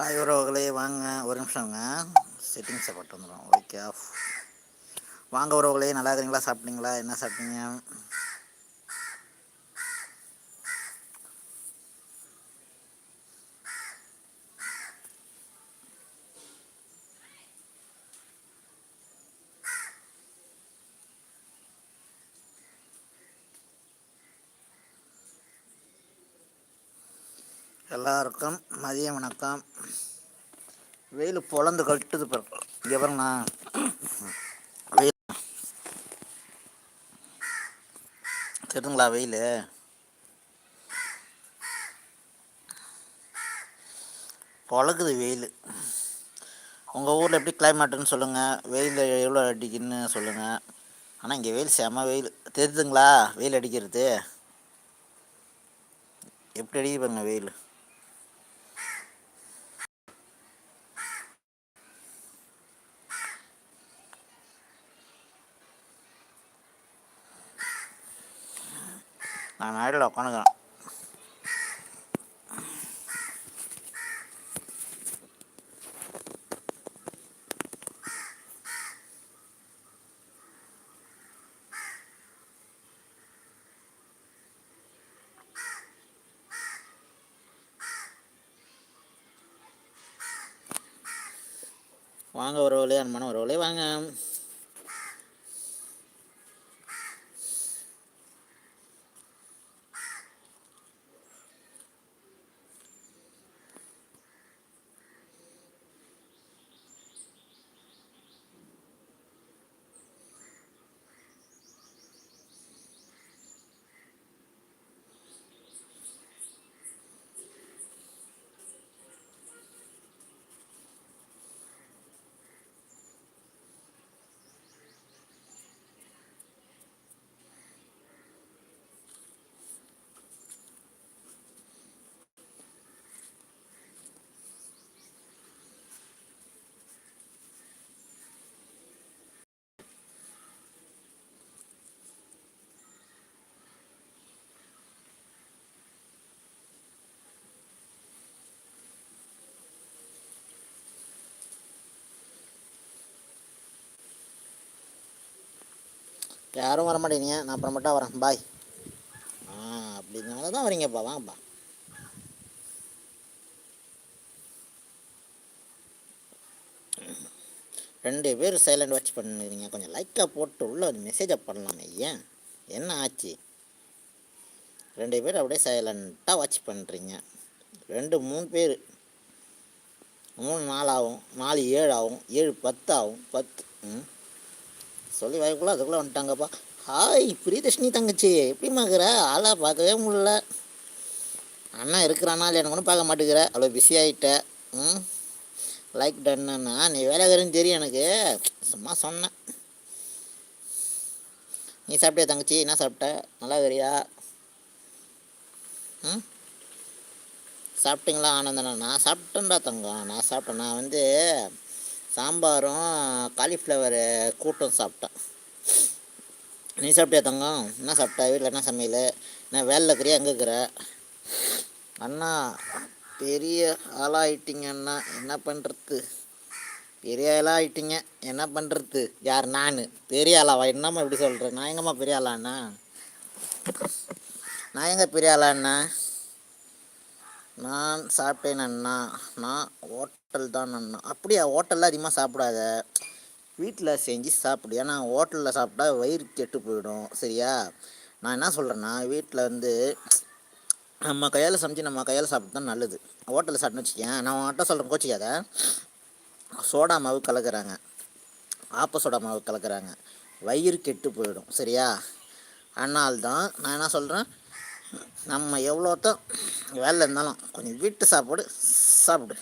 Hi உறவுகளே வாங்க ஒரு நிமிஷங்க. செட்டிங்ஸை போட்டு வந்துடும் ஓகே ஆஃப் வாங்க உறவுகளே நல்லா இருக்கிறீங்களா? சாப்பிட்டீங்களா? என்ன சாப்பிட்டீங்க? எல்லாருக்கும் மதிய வணக்கம். வெயில் பொழந்து கட்டுது பிறகு இங்கே பாருங்கண்ணா. வெயில். தெரியுதுங்களா வெயில்? பொழக்குது வெயில். உங்கள் ஊரில் எப்படி கிளைமேட்டுன்னு சொல்லுங்கள் வெயில் எவ்வளோ அடிக்குன்னு சொல்லுங்கள் ஆனால் இங்கே வெயில் செம வெயில். தெரியுதுங்களா? வெயில் அடிக்கிறது. எப்படி அடிக்க பாருங்க வெயில் நான் மேடையில் உட்காந்துக்கிறேன் வாங்க உறவுகளே அன்பான உறவுகளே வாங்க. யாரும் வர மாட்டேங்க நான் அப்புறமேட்டா வரேன். பாய் ஆ அப்படினால தான் வரீங்கப்பா. வாங்கப்பா. ரெண்டு பேர் சைலண்ட் வாட்ச் பண்ணுறீங்க கொஞ்சம் லைக்காக போட்டு உள்ளே ஒரு மெசேஜை பண்ணலாமே. ஏன்? என்ன ஆச்சு? ரெண்டு பேர் அப்படியே சைலண்ட்டாக வாட்ச் பண்ணுறீங்க ரெண்டு மூணு பேர். மூணு நாலு ஆகும் நாலு ஏழு ஆகும் ஏழு பத்து ஆகும் பத்து ம். சொல்லி வாய்க்குள்ள அதுக்குள்ளே வந்துட்டாங்கப்பா. ஹாய் பிரியதர்ஷினி தங்கச்சி. எப்படி இருக்கிற? ஆளாக பார்க்கவே முடியல. அண்ணா இருக்கிறானா இல்லை எனக்கு ஒன்றும் பார்க்க மாட்டேங்கிற. அவ்வளோ பிஸி ஆகிட்ட ம்? லைக் டன்னா நீ வேலைக்காரன்னு தெரியும் எனக்கு. சும்மா சொன்னேன். நீ சாப்பிட்டியா தங்கச்சி? என்ன சாப்பிட்ட? நல்லா இருக்கிறியா? ம்? சாப்பிட்டீங்களா ஆனந்தண்ணா? நான் சாப்பிட்டேன்டா தங்கம். நான் சாப்பிட்டேன். நான் வந்து சாம்பாரும் காலிஃப்ளவர் கூட்டும் சாப்பிட்டேன். நீ சாப்பிட்டியா தங்கம்? என்ன சாப்பிட்டா? வீட்டில் என்ன சமையல்? என்ன வேலையில் இருக்கிறியா? எங்கே இருக்கிற? அண்ணா பெரிய ஆளாயிட்டீங்க அண்ணா. என்ன பண்ணுறது பெரிய ஆளாக ஆயிட்டீங்க என்ன பண்ணுறது யார்? நான். பெரிய ஆளாவா? என்னம்மா இப்படி சொல்கிறேன் நான் எங்கம்மா பெரிய ஆளாண்ணா நான் எங்கே பெரிய ஆளாண்ணா நான் சாப்பிட்டேன் அண்ணா. நான் ஹோட்டல் தான் அப்படியா ஹோட்டலில் அதிகமாக சாப்பிடாத? வீட்டில் செஞ்சு சாப்பிடு. ஏன்னா ஹோட்டலில் சாப்பிட்டா வயிறு கெட்டு போயிடும். சரியா? நான் என்ன சொல்கிறேன்னா வீட்டில் வந்து நம்ம கையால் சமைச்சு நம்ம கையால் சாப்பிட்டு தான் நல்லது. ஹோட்டலில் சாப்பிட்னு வச்சுக்கேன் நான் உன்கிட்ட சொல்கிறேன் கோச்சிக்காத. சோடா மாவு கலக்கிறாங்க. ஆப்ப சோடா மாவு கலக்கிறாங்க. வயிறு கெட்டு போயிடும். சரியா? அதனால் தான் நான் என்ன சொல்கிறேன் நம்ம எவ்வளோத்தான் வேலை இருந்தாலும் கொஞ்சம் வீட்டு சாப்பாடு சாப்பிடு.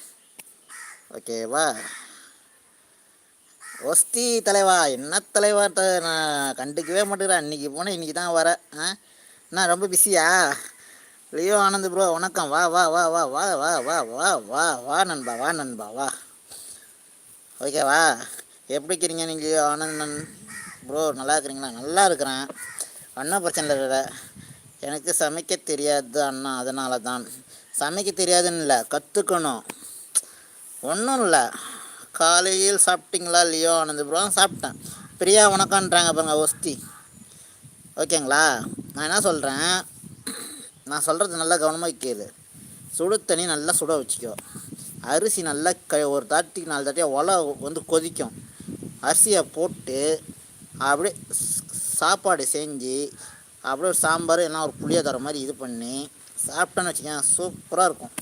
ஓகேவா ஒஸ்தி தலைவா என்ன தலைவா த- நான் கண்டுக்கவே மாட்டேங்கிறேன் அன்றைக்கி போனேன் இன்றைக்கி தான் வரேன் ஆ நான் ரொம்ப பிஸியா லியோ ஆனந்த் ப்ரோ வணக்கம் வா வா வா வா வா வா வா வா வா வா நண்பா வா நண்பா வா ஓகேவா எப்படி இருக்கிறீங்க நீங்கள் லியோ ஆனந்தன் ப்ரோ நல்லா இருக்கிறீங்களா நல்லா இருக்கிறேன் ஒன்றும் பிரச்சனை இல்லை எனக்கு சமைக்க தெரியாது அண்ணா அதனால தான் சமைக்க தெரியாதுன்னு இல்லை கற்றுக்கணும் ஒன்றும் இல்லை. காலையில் சாப்பிட்டீங்களா இல்லையோ ஆனந்தபுரம் சாப்பிட்டேன். பிரியா உனக்கான்றாங்க பாருங்க ஒஸ்தி. ஓகேங்களா? நான் என்ன சொல்கிறேன் நான் சொல்கிறது நல்லா கவனமாக கேளு. சுடு தண்ணி நல்லா சுட வச்சுக்கோ. அரிசி நல்லா க ஒரு தாட்டிக்கு நாலு தாட்டியாக ஒலை வந்து கொதிக்கும். அரிசியை போட்டு அப்படியே சாப்பாடு செஞ்சு அப்படியே ஒரு சாம்பார் இல்லைனா ஒரு புளியை தர மாதிரி இது பண்ணி சாப்பிட்டேன்னு வச்சுக்கேன் சூப்பராக இருக்கும்.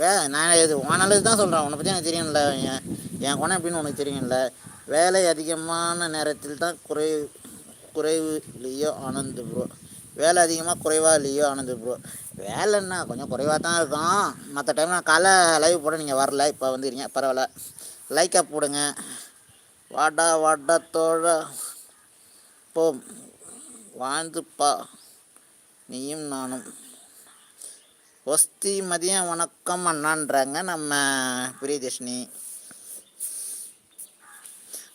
வே நான் இது உனால தான் சொல்கிறேன் உன்னை பற்றி எனக்கு தெரியும்ல என் என் குணம் எப்படின்னு உனக்கு தெரியும்ல. வேலை அதிகமான நேரத்தில் தான் குறை குறைவு இல்லையோ ஆனந்த் ப்ரோ வேலை அதிகமாக குறைவா இல்லையோ ஆனந்த் ப்ரோ வேலைன்னா கொஞ்சம் குறைவாக தான் இருக்கும். மற்ற டைம் நான் காலை லைவ் போட நீங்கள் வரல இப்போ வந்துடுங்க பரவாயில்ல. லைக்காக போடுங்க. வாடா வாடா தோழ. போம். வாழ்ந்துப்பா. நீயும் நானும். ஒஸ்தி மதியம் வணக்கம் அண்ணான்றாங்க. நம்ம பிரியதர்ஷினி.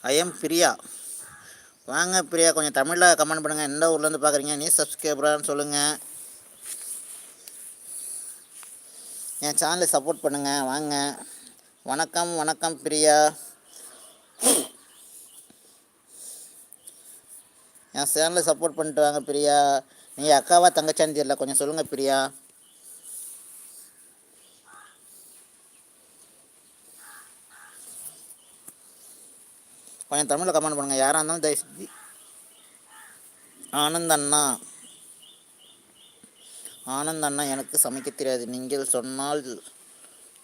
ஐஎம் பிரியா. வாங்க பிரியா கொஞ்சம் தமிழில் கமெண்ட் பண்ணுங்கள் எந்த ஊர்லேருந்து பார்க்குறீங்க நீ சப்ஸ்கிரைபரான்னு சொல்லுங்கள் என் சேனலை சப்போர்ட் பண்ணுங்கள் வாங்க. வணக்கம் வணக்கம் பிரியா. என் சேனலை சப்போர்ட் பண்ணிட்டு வாங்க பிரியா. நீ அக்காவா தங்கச்சான்னு தெரியல. கொஞ்சம் சொல்லுங்கள் பிரியா. கொஞ்சம் தமிழில் கமெண்ட் பண்ணுங்கள் யாராக இருந்தாலும் தயவு செஞ்சு ஆனந்த் அண்ணா ஆனந்த் அண்ணா எனக்கு சமைக்க தெரியாது. நீங்கள் சொன்னால்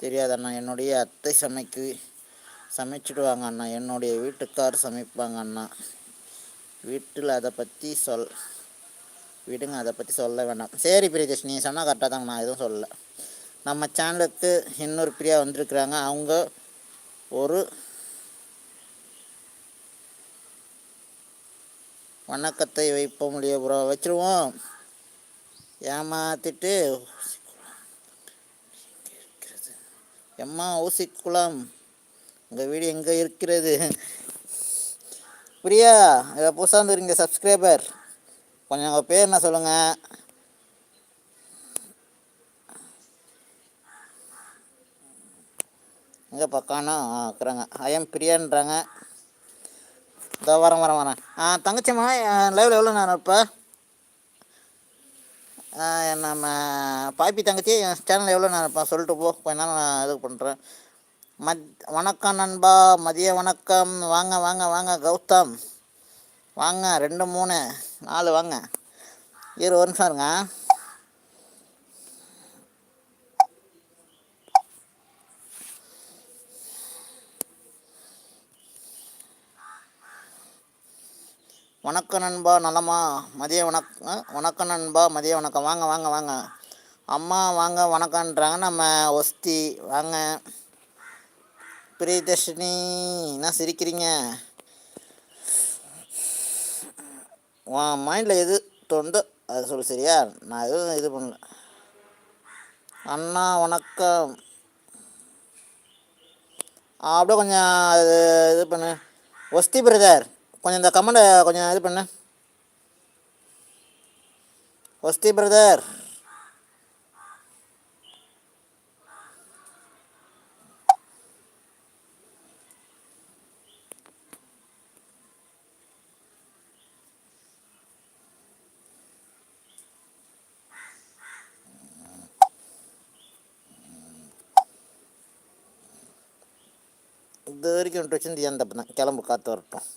தெரியாது அண்ணா என்னுடைய அத்தை சமைக்கு சமைச்சிடுவாங்க அண்ணா என்னுடைய வீட்டுக்கார் சமைப்பாங்க அண்ணா வீட்டில் அதை பற்றி சொல் விடுங்க. அதை பற்றி சொல்ல வேண்டாம் சரி பிரியதர்ஷ் நீ சொன்னால் கரெக்டாக தாங்க நான் எதுவும் சொல்லலை. நம்ம சேனலுக்கு இன்னொரு பிரியா வந்திருக்கிறாங்க. அவங்க ஒரு வணக்கத்தை வைப்போம் இல்லையா ப்ரோ வச்சுருவோம். ஏமாத்திட்டு எம்மா ஊசிக்குளம் உங்கள் வீடு எங்கே இருக்கிறது? பிரியா இதை புதுசாக வந்துருங்க சப்ஸ்கிரைபர். கொஞ்சம் உங்கள் பேர் என்ன சொல்லுங்கள் எங்கே பக்கானோ ஆ இருக்கிறாங்க. ஐஎம் பிரியான்றாங்க. இதோ வரேன் வரேன் வரேன். ஆ தங்கச்சிம்மா லைவில் எவ்வளோ நேரம் இப்போ நம்ம பாப்பி தங்கச்சி என் சேனல் எவ்வளோ நேரம் இருப்பேன் சொல்லிட்டு போ. கொஞ்ச நேரம் நான் இது பண்ணுறேன் மத் வணக்கம் நண்பா. மதிய வணக்கம். வாங்க வாங்க வாங்க. கௌதம். வாங்க ரெண்டு மூணு நாலு வாங்க. இரு ஒரு நிமிஷம் இருங்க. வணக்கம் நண்பா நலமா? மதிய வணக்கம் வணக்கம் நண்பா மதிய வணக்கம். வாங்க வாங்க வாங்க. அம்மா வாங்க வணக்கம்ன்றாங்க. நம்ம ஒஸ்தி வாங்க. பிரியதர்ஷினி என்ன சிரிக்கிறீங்க? உன் மைண்டில் எது தோணுதோ அதை சொல்லு சரியா? நான் எதுவும் இது பண்ணல. அண்ணா வணக்கம். அப்படியே கொஞ்சம் அது இது பண்ணு. ஒஸ்தி பிரதர். கொஞ்சம் இந்த கமெண்ட்டை கொஞ்சம் இது பண்ணு ஒஸ்தி பிரதர் இது வரைக்கும் விட்டு வச்சிருந்து ஏன் தப்பு தான் கிளம்பு காற்று வரட்டும்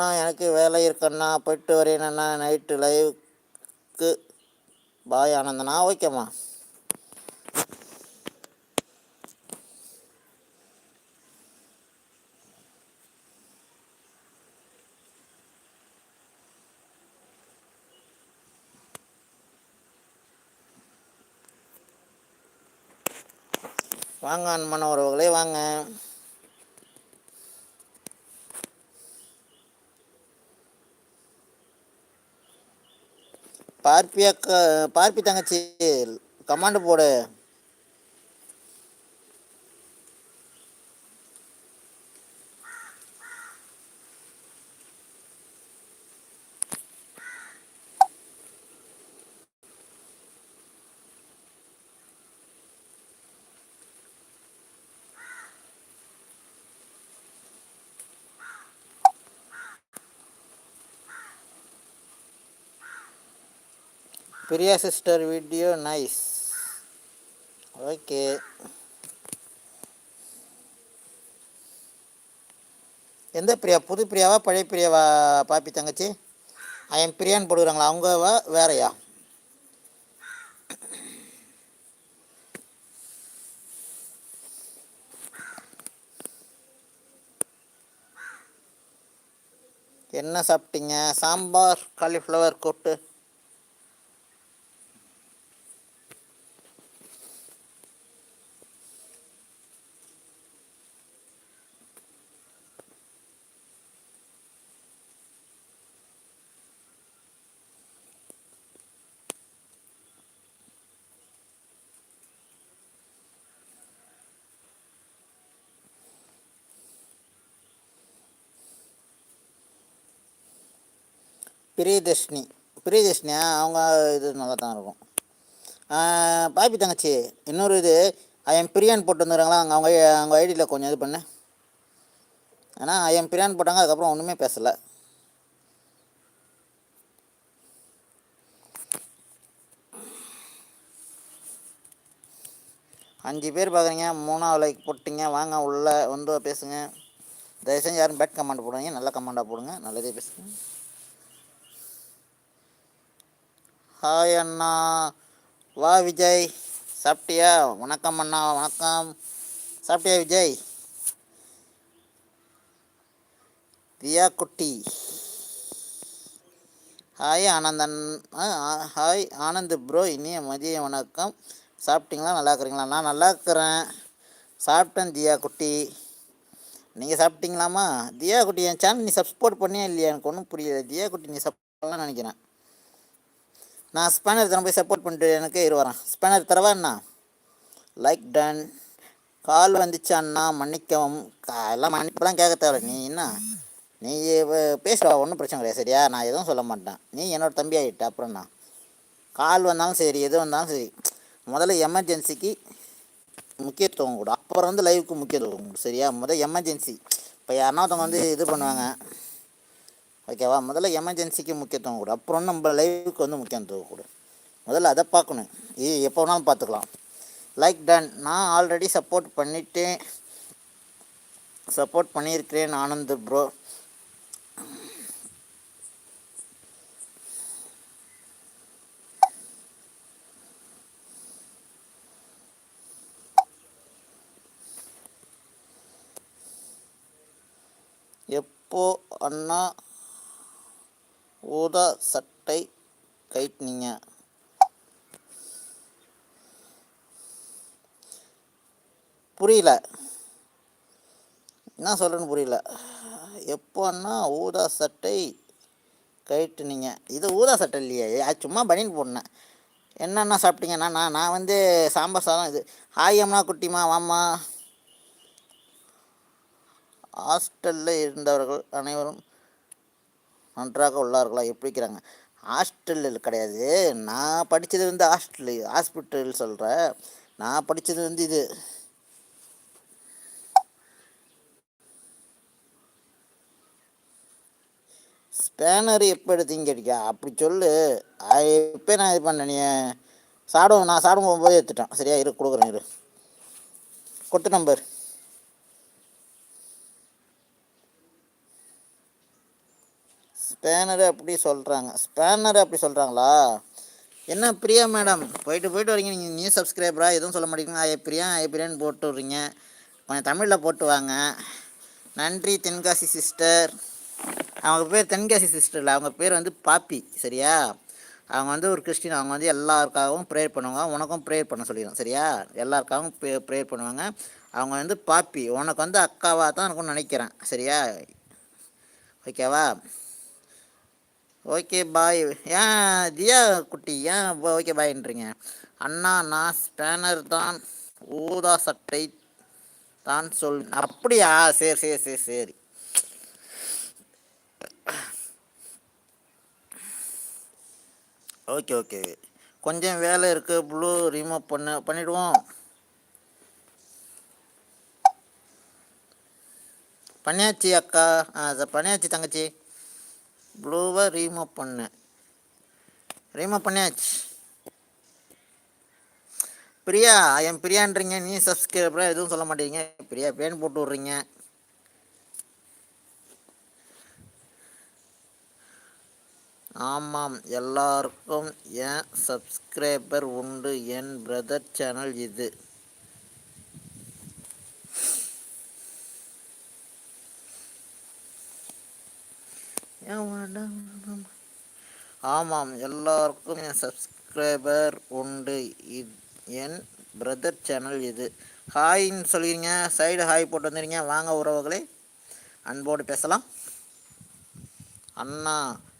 அண்ணா எனக்கு வேலை இருக்கண்ணா போயிட்டு வரேன் அண்ணா. நைட்டு லைவுக்கு. பாய் ஆனந்தண்ணா. ஓகேம்மா. வாங்க அன்பான உறவுகளே வாங்க. பார்ப்பியா பார்ப்பி தங்கச்சி கமாண்டு போடு. Priya sister video nice. Okay. எந்த பிரியா? புது பிரியாவா பழைய பிரியாவா பாப்பி தங்கச்சி? ஐஎம் பிரியான்னு போடுறாங்களா அவங்கவா வேறையா? என்ன சாப்பிட்டீங்க? சாம்பார் காலிஃப்ளவர் கொட்டு. பிரியதர்ஷினி பிரியதர்ஷினியா அவங்க இது நல்லா தான் இருக்கும் பாப்பி தங்கச்சி இன்னொரு இது ஐஎம் பிரியான் போட்டு வந்துடுறாங்களா அவங்க அவங்க அவங்க ஐடியில் கொஞ்சம் இது பண்ணு. ஆனால் ஐஎம் பிரியான் போட்டாங்க அதுக்கப்புறம் ஒன்றுமே பேசலை. அஞ்சு பேர் பார்க்குறீங்க மூணாவது லைக் போட்டிங்க வாங்க உள்ளே வந்து பேசுங்க. தயவு செஞ்சு யாரும் பேட் கமெண்ட் போடுங்க நல்ல கமெண்டாக போடுங்க நல்லதே பேசுங்க. ஹாய் அண்ணா. வா விஜய். சாப்பிட்டியா? வணக்கம் அண்ணா வணக்கம். சாப்பிட்டியா விஜய்? தியா குட்டி ஹாய் ஆனந்தன் ஆ, ஹாய் ஆனந்த் ப்ரோ இனிய மதிய வணக்கம். சாப்பிட்டீங்களா? நல்லா இருக்கிறீங்களா? நான் நல்லா இருக்கிறேன். சாப்பிட்டேன் தியா குட்டி நீங்கள் சாப்பிட்டீங்களாம்மா? தியா குட்டி என் சேனல் நீ சப்ஸ்போர்ட் பண்ணியா இல்லையா? எனக்கு ஒன்றும் புரியல. தியா குட்டி நீ சப்போர்ட்லாம் நினைக்கிறேன். நான் ஸ்பேனர் தரம் போய் சப்போர்ட் பண்ணிட்டு எனக்கு இரு வரேன். ஸ்பேனர் தரவாண்ணா லைக் டன் கால் வந்துச்சு அண்ணா? மன்னிக்கவும். கா- எல்லாம் மன்னிப்பெல்லாம் கேட்க தேவை. நீ என்ன? நீ பேசுவா ஒன்றும் பிரச்சனை கிடையாது. சரியா? நான் எதுவும் சொல்ல மாட்டேன். நீ என்னோட தம்பி ஆகிட்ட அப்புறம்ண்ணா கால் வந்தாலும் சரி எது வந்தாலும் சரி முதல்ல எமர்ஜென்சிக்கு முக்கியத்துவம் கொடு. அப்புறம் வந்து லைவுக்கு முக்கியத்துவம் கொடு. சரியா? முதல் எமர்ஜென்சி இப்போ யாருன்னா ஒருத்தவங்க வந்து இது பண்ணுவாங்க. ஓகேவா முதல்ல எமர்ஜென்சிக்கு முக்கியத்துவம் கொடு. அப்புறம் நம்ம லைவுக்கு வந்து முக்கியத்துவம் கொடு. முதல்ல அதை பார்க்கணும். இது எப்போ வேணாலும் பார்த்துக்கலாம். லைக் டன் நான் ஆல்ரெடி சப்போர்ட் பண்ணிட்டேன். சப்போர்ட் பண்ணியிருக்கிறேன் ஆனந்த் ப்ரோ எப்போ அண்ணா ஊதா சட்டை கைட்டினீங்க புரியல. என்ன சொல்கிறேன்னு புரியல. எப்போ அண்ணா ஊதா சட்டை கைட்டுனீங்க இது ஊதா சட்டை இல்லையே சும்மா பனியன் போடனேன் என்னென்ன சாப்பிட்டீங்கன்னா நான் நான் வந்து சாம்பார் சாதம் இது. ஹாய் அம்மா குட்டிமா வாம்மா. ஹாஸ்டலில் இருந்தவர்கள் அனைவரும் நன்றாக உள்ளார்களா? எப்படி இருக்கிறாங்க ஹாஸ்டலில் கிடையாது. நான் படித்தது வந்து ஹாஸ்டல் ஹாஸ்பிட்டல் சொல்கிறேன் நான் படித்தது வந்து இது. ஸ்பேனர் எப்போ எடுத்தீங்க கேட்டிக்கா அப்படி சொல்லு. அது எப்போ நான் இது பண்ணேன் நீ நான் சாப்பிடும் போகும்போது எடுத்துட்டேன். சரியா? இரு கொடுக்குறேன் இரு. கொடுத்த நம்பர் ஸ்பேனர் அப்படி சொல்கிறாங்க ஸ்பேனர் அப்படி சொல்கிறாங்களா என்ன பிரியா மேடம்? போயிட்டு போயிட்டு வரீங்க. நீங்கள் நியூ சப்ஸ்கிரைபரா எதுவும் சொல்ல மாட்டேங்க. ஐய பிரியா. ஐய பிரியான்னு போட்டு விட்றீங்க. கொஞ்சம் தமிழில் போட்டு வாங்க. நன்றி தென்காசி சிஸ்டர் அவங்க பேர் தென்காசி சிஸ்டர் இல்லை. அவங்க பேர் வந்து பாப்பி. சரியா? அவங்க வந்து ஒரு கிறிஸ்டின். அவங்க வந்து எல்லாருக்காகவும் ப்ரேயர் பண்ணுவாங்க. உனக்கும் ப்ரேயர் பண்ண சொல்லிடும் சரியா? எல்லாருக்காகவும் ப்ரேயர் பண்ணுவாங்க. அவங்க வந்து பாப்பி. உனக்கு வந்து அக்காவாக தான் இருக்கும்னு நினைக்கிறேன். சரியா? ஓகேவா ஓகே பாய். ஏன் தியா குட்டி ஏன் ஓகே பாய்ன்றீங்க? அண்ணா நான் ஸ்பேனர் தான். ஊதா சட்டை தான் சொல் அப்படியா? சரி சரி சரி சரி. Okay okay. கொஞ்சம் வேலை இருக்குது ப்ளூ ரிமூவ் பண்ண பண்ணிடுவோம். பண்ணியாச்சி அக்கா. ஆ தங்கச்சி. ப்ளூவை ரீமூவ் பண்ணேன் ரீமூவ் பண்ணியாச்சு. பிரியா என் பிரியான்றீங்க நீ சப்ஸ்கிரைபராக எதுவும் சொல்ல மாட்டேங்க. பிரியா பேன் போட்டு விட்றீங்க. ஆமாம் எல்லாருக்கும் என் சப்ஸ்கிரைபர் உண்டு என் பிரதர் சேனல் இது. ஆமாம் எல்லாருக்கும் என் சப்ஸ்கிரைபர் உண்டு. இது என் பிரதர் சேனல் இது. ஹாய்ன்னு சொல்லிடுங்க சைடு ஹாய் போட்டு வந்துடுங்க வாங்க உறவுகளே அன்போடு பேசலாம். அண்ணா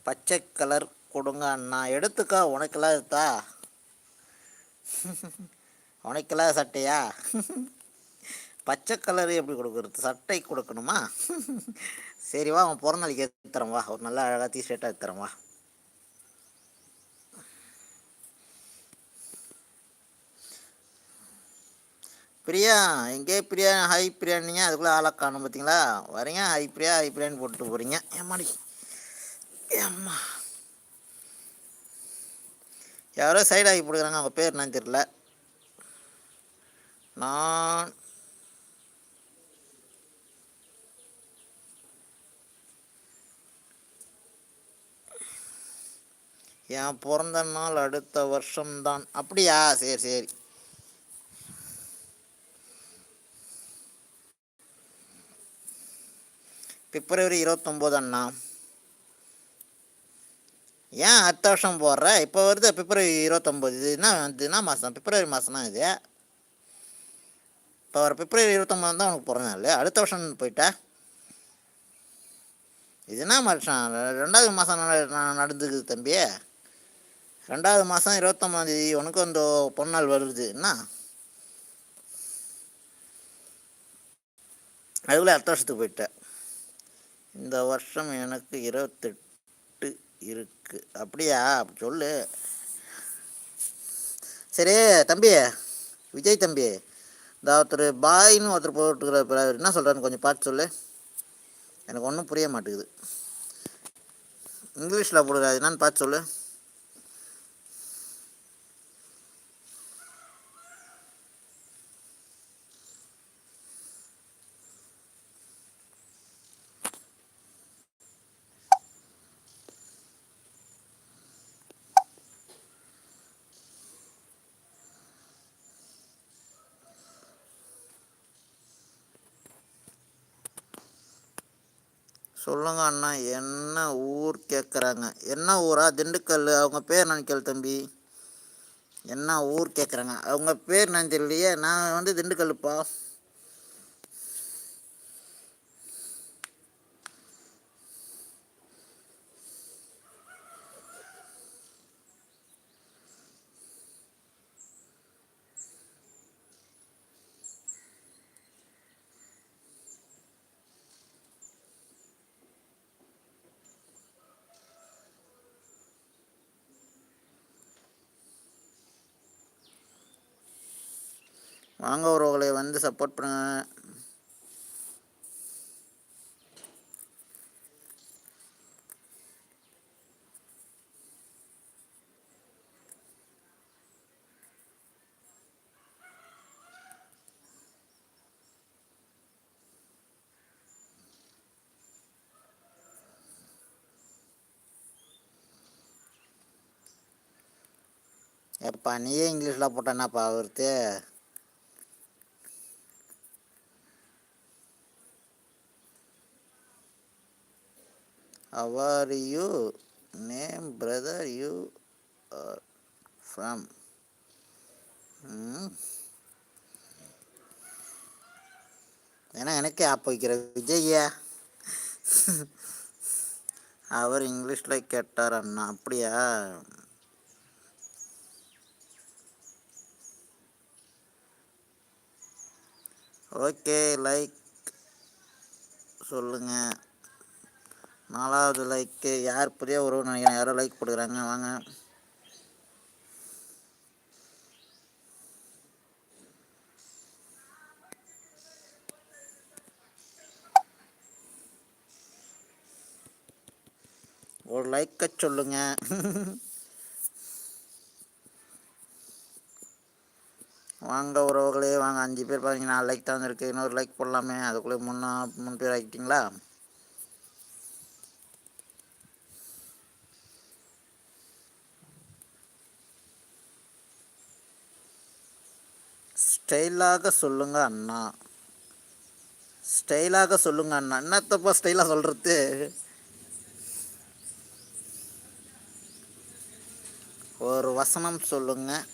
பச்சை கலர் கொடுங்க அண்ணா. எடுத்துக்கா உனக்கெல்லாம் எடுத்தா உனக்கெல்லாம் சட்டையா? பச்சை கலரு எப்படி கொடுக்குறது? சட்டை கொடுக்கணுமா? சரி வா அவன் பிறந்த நாளைக்கு எடுத்துறேன் வா. ஒரு நல்லா அழகாக டீஷர்ட்டாக எடுத்துறேன் வா. பிரியா எங்கே பிரியா? ஹை பிரியாணிங்க அதுக்குள்ளே ஆளாக காணும் பார்த்தீங்களா? வரீங்க. ஹை பிரியா ஹை பிரியான்னு போட்டு போகிறீங்க ஏமாடி ஏம்மா? யாரோ சைடு ஆகி போடுறாங்க அவங்க பேர் என்னன்னு தெரியல. நான் என் பிறந்த நாள் அடுத்த வருஷம்தான். அப்படியா? சரி சரி. பிப்ரவரி இருபத்தொம்போது அண்ணா ஏன் அடுத்த வருஷம் போடுற? இப்போ வருது பிப்ரவரி இருபத்தொம்போது. இது என்ன இது என்ன மாதம் பிப்ரவரி மாதம் தான் இது. இப்போ வர பிப்ரவரி இருபத்தொம்போது தான் உனக்கு பிறந்த நாள். அடுத்த வருஷம் போயிட்ட. இது என்ன வருஷம் ரெண்டாவது மாதம் நடந்துக்குது தம்பி. ரெண்டாவது மாதம் இருபத்தொம்பதாந்தேதி உனக்கு அந்த பொன்னாள் வருது. என்ன? அதுக்குள்ளே அடுத்த வருஷத்துக்கு போயிட்டேன் இந்த வருஷம் எனக்கு இருபத்தெட்டு இருக்கு. அப்படியா? அப்படி சொல்லு. சரி தம்பி. விஜய் தம்பி. இந்த ஒருத்தர் பாய்னு ஒருத்தர் போட்டுக்கிற என்ன சொல்கிறான்னு கொஞ்சம் பார்த்து சொல்லு. எனக்கு ஒன்றும் புரிய மாட்டேங்குது. இங்கிலீஷில் போடுறது என்னன்னு பார்த்து சொல்லு. சொல்லுங்க அண்ணா என்ன ஊர் கேட்குறாங்க என்ன ஊரா? திண்டுக்கல் அவங்க பேர் நினைக்கல் தம்பி. என்ன ஊர் கேட்குறாங்க அவங்க பேர் நான் நான் வந்து திண்டுக்கல்லுப்பா. வாங்க உறவுகளை வந்து சப்போர்ட் பண்ணுங்க. எப்பா நீயே இங்கிலீஷில் போட்டேன்னாப்பா அவர்த்து how are you? Name brother you are from. Hmm. ஏன்னா எனக்கே ஆப் வைக்கிற விஜய்யா? அவர் இங்கிலீஷில் கேட்டார் அண்ணா. அப்படியா? ஓகே லைக் சொல்லுங்கள் நாலாவது லைக்கு யார் புதிய உறவு நினைக்கிறேன். யாரோ லைக் போட்டுக்கிறாங்க. வாங்க. ஒரு லைக்கை சொல்லுங்க. வாங்க உறவுகளே வாங்க. அஞ்சு பேர் பார்த்தீங்கன்னா நாலு லைக் தான் இருக்குது இன்னொரு லைக் போடலாமே. அதுக்குள்ளே மூணு மூணு பேர் ஆகிட்டிங்களா ஸ்டைலாக சொல்லுங்க அண்ணா. ஸ்டைலாக சொல்லுங்க அண்ணா. என்னத்தப்பா ஸ்டைலாக சொல்கிறது ஒரு வசனம் சொல்லுங்க.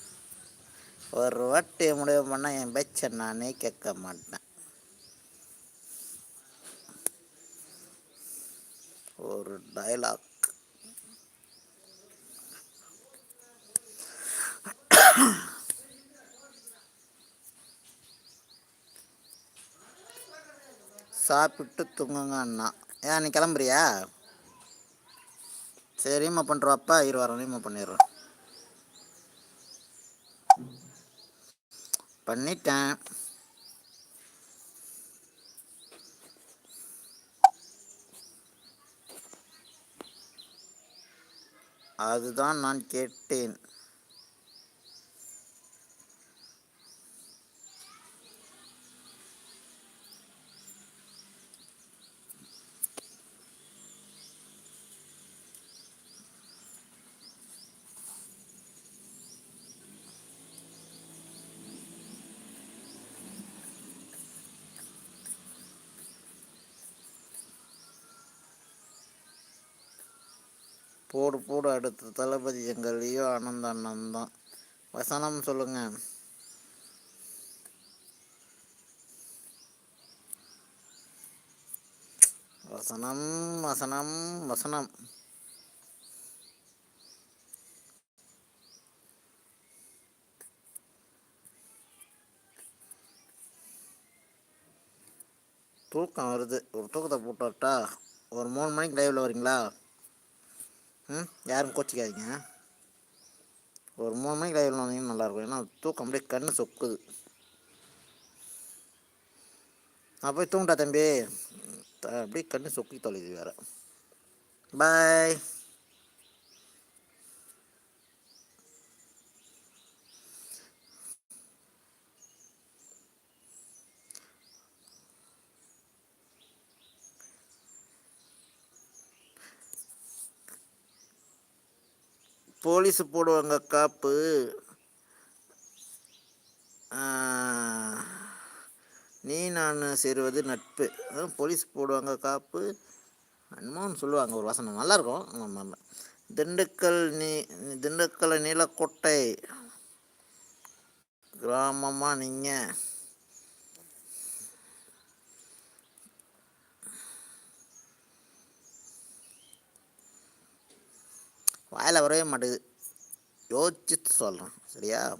ஒரு வாட்டி முடிவு பண்ணால் என் பேச்ச நானே கேட்க மாட்டேன். ஒரு டயலாக் சாப்பிட்டு தூங்குங்க அண்ணா. ஏன் நீ கிளம்புறியா? சரிம்மா பண்ணுறோப்பா இரு வரோம். ரீமா பண்ணிடுறோம். பண்ணிட்டேன். அதுதான் நான் கேட்டேன். போடு அடுத்த தளபதி எங்கள் லியோ ஆனந்த அண்ணன் தான். வசனம் சொல்லுங்க. வசனம் வசனம் வசனம். தூக்கம் வருது. ஒரு தூக்கத்தை போட்டுட்டா ஒரு மூணு மணிக்கு லைவில் வரீங்களா ம் யாரும் கோச்சிக்காதீங்க. ஒரு மூணு மணிக்கு லைவில் வந்தீங்கன்னா நல்லாயிருக்கும். ஏன்னா தூக்கம் அப்படியே கண்ணு சொக்குது. நான் போய் தூங்கிட்டா தம்பி. அப்படியே கண்ணு சொக்கி தொலைது வேறு. பாய் போலீஸ் போடுவாங்க காப்பு. நீ நான் சேருவது நட்பு. போலீஸ் போடுவாங்க காப்பு. என்னமோன்னு சொல்லுவாங்க ஒரு வசனம் நல்லாயிருக்கும் ஆமாம் திண்டுக்கல் நீ திண்டுக்கல் நீலக்கோட்டை. கிராமமாக நீங்கள் வாயில் வரவே மாட்டேங்குது. யோசிச்சு சொல்கிறேன் சரியா?